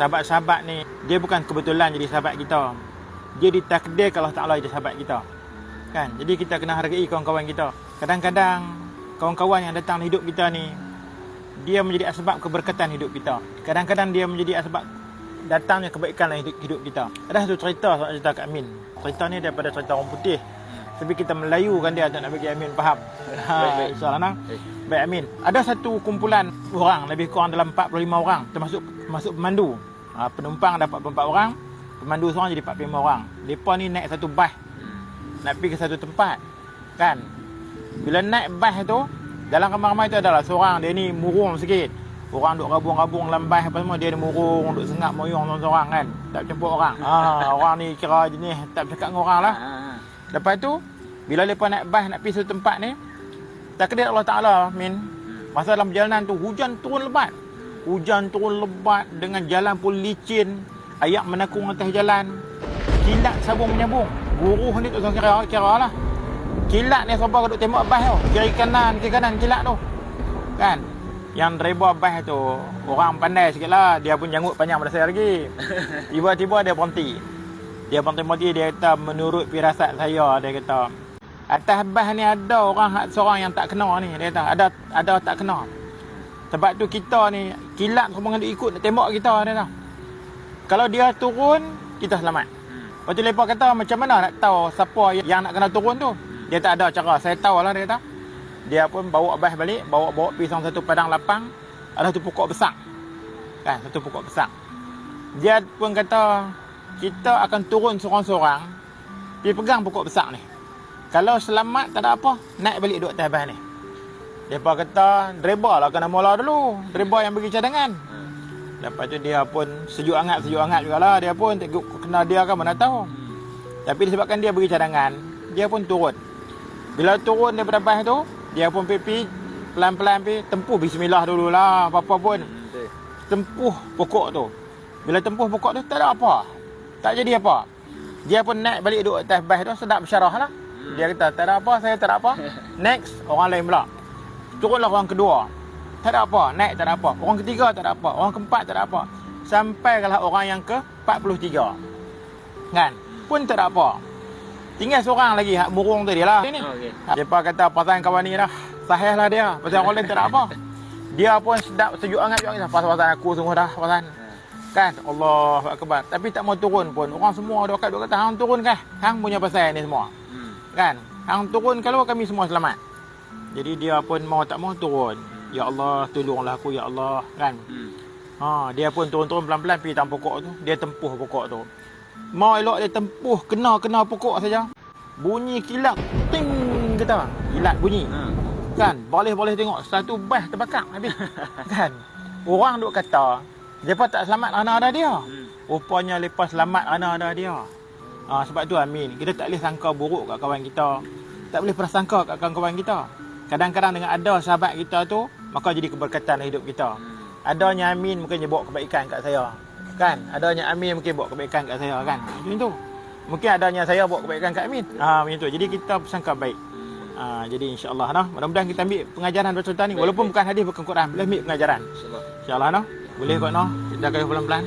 sahabat-sahabat ni dia bukan kebetulan jadi sahabat kita. Dia ditakdirkan Allah Taala jadi sahabat kita. Kan? Jadi kita kena hargai kawan-kawan kita. Kadang-kadang kawan-kawan yang datang hidup kita ni dia menjadi asbab keberkatan hidup kita. Kadang-kadang dia menjadi asbab datangnya kebaikan dalam hidup, hidup kita. Ada satu cerita soal cerita Kak Amin. Cerita ni daripada cerita orang putih. Tapi kita Melayu kan dia untuk nak bagi Amin faham. Ha, Baik, baik. Nah. Baik. Baik Amin. Ada satu kumpulan orang lebih kurang dalam 45 orang termasuk termasuk pemandu. Ha, penumpang dapat 44 orang, pemandu seorang jadi 45 orang. Depa ni naik satu bas nak pergi ke satu tempat. Kan? Bila naik bas tu, dalam ramai-ramai tu adalah seorang dia ni murung sikit. Orang duk rabung-rabung dalam bas apa semua dia ni murung, duk sengap moyong seorang-seorang kan. Tak campur orang. Ha, orang ni kira jenis tak bercakap dengan orang lah. Lepas tu bila lepas naik bas nak pergi satu tempat ni takdir Allah Taala min masa dalam perjalanan tu hujan turun lebat. Hujan turun lebat dengan jalan pun licin, ayak menakung atas jalan. Kilat sabung menyambung. Buruh ni tak kira kira lah. Kilat ni sampai duk tembak bas tu. Kiri kanan, kiri kanan kilat tu. Kan? Yang driver bas tu orang pandai sikit lah. Dia pun janggut panjang pada saya lagi. Tiba-tiba dia berhenti. Dia berhenti-berhenti dia kata menurut firasat saya dia kata atas bas ni ada orang seorang yang tak kena ni dia kata ada ada tak kena. Sebab tu kita ni kilat semua duk ikut nak tembak kita dia kata. Kalau dia turun kita selamat. Lepas tu lepas kata macam mana nak tahu siapa yang nak kena turun tu. Dia tak ada cara. Saya tahu lah dia kata. Dia pun bawa bas balik, bawa-bawa sama satu padang lapang. Ada satu pokok besar. Kan, satu pokok besar. Dia pun kata kita akan turun seorang-seorang pergi pegang pokok besar ni. Kalau selamat tak ada apa, naik balik duduk atas bas ni. Depa kata, driver lah kena mula dulu. Driver yang bagi cadangan. Lepas tu dia pun sejuk hangat, sejuk hangat jugalah. Dia pun tengok kena dia kan mana tahu. Tapi disebabkan dia bagi cadangan, dia pun turun. Bila turun daripada bas tu, dia pun pergi pelan-pelan pergi tempuh bismillah dululah apa-apa pun. Tempuh pokok tu. Bila tempuh pokok tu tak ada apa. Tak jadi apa. Dia pun naik balik duduk atas bas tu sedap bersyarah lah. Dia kata tak ada apa, saya tak ada apa. Next, orang lain pula. Turunlah orang kedua. Tak ada apa, naik tak ada apa. Orang ketiga tak ada apa, orang keempat tak ada apa. Sampai kalau orang yang ke 43. Kan? Pun tak ada apa. Tinggal seorang lagi hak murung tu dia lah. Ini. Okey. Depa kata pasal kawan ni dah. Sahih lah dia. Pasal orang lain tak ada apa. Dia pun sedap sejuk hangat juga pasal-pasal aku semua dah pasal. Kan? Allah akbar. Tapi tak mau turun pun. Orang semua ada kat duk kata hang turun kah? Hang punya pasal ni semua. Hmm. Kan? Hang turun kalau kami semua selamat. Jadi dia pun mau tak mau turun. Ya Allah, tolonglah aku ya Allah, kan? Hmm. Ha, dia pun turun-turun pelan-pelan pergi tang pokok tu. Dia tempuh pokok tu. Mau elok dia tempuh kena-kena pokok saja. Bunyi kilat. Ting kata. Kilat bunyi. Ha. Kan? Boleh-boleh tengok satu bas terbakar habis. kan? Orang duk kata depa tak selamat anak ada dia. Hmm. Rupanya lepas selamat anak ada dia. Ha, sebab tu Amin, kita tak boleh sangka buruk kat kawan kita. Tak boleh prasangka kat kawan-kawan kita. Kadang-kadang dengan ada sahabat kita tu, maka jadi keberkatan dalam hidup kita. Adanya Amin mungkin dia bawa kebaikan kat saya. Kan? Adanya Amin mungkin bawa kebaikan kat saya kan. Macam tu. Mungkin adanya saya bawa kebaikan kat Amin. Ha, macam tu. Jadi kita sangka baik. Ha, jadi insya-Allah nah. Mudah-mudahan kita ambil pengajaran daripada cerita ni walaupun bukan hadis bukan Quran, boleh ambil pengajaran. InsyaAllah. Insya-Allah noh. Boleh kot noh. Kita akan pelan-pelan.